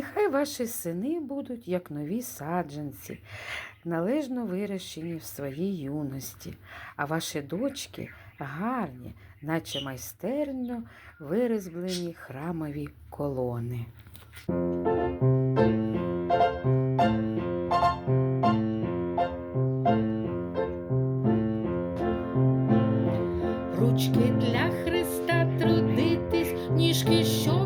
Нехай ваші сини будуть як нові саджанці, належно вирощені в своїй юності, а ваші дочки гарні, наче майстерно вирізблені храмові колони. Ручки для Христа трудитись, ніжки, щоб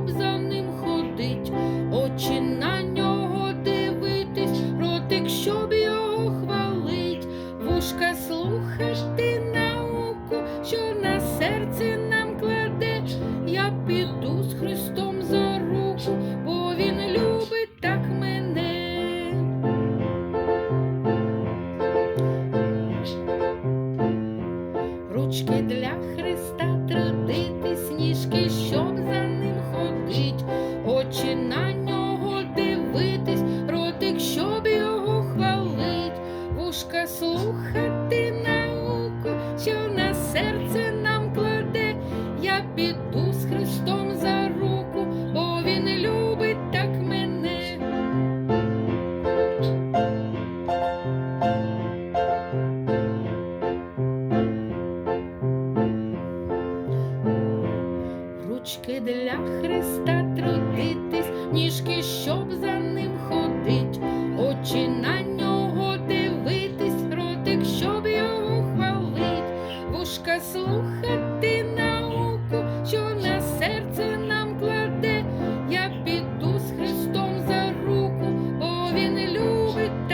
Піду з Христом за руку, бо він любить так мене. Ручки для Христа трудитись, ніжки, щоб за ним ходить, очі на нього дивитись, ротик, щоб його хвалить, вушка слухати ручки для Христа трудитись, ніжки, щоб за ним ходить, очі на нього дивитись, ротик, щоб його хвалить, вушка слухати науку, що на серце нам кладе. Я піду з Христом за руку, бо він любить.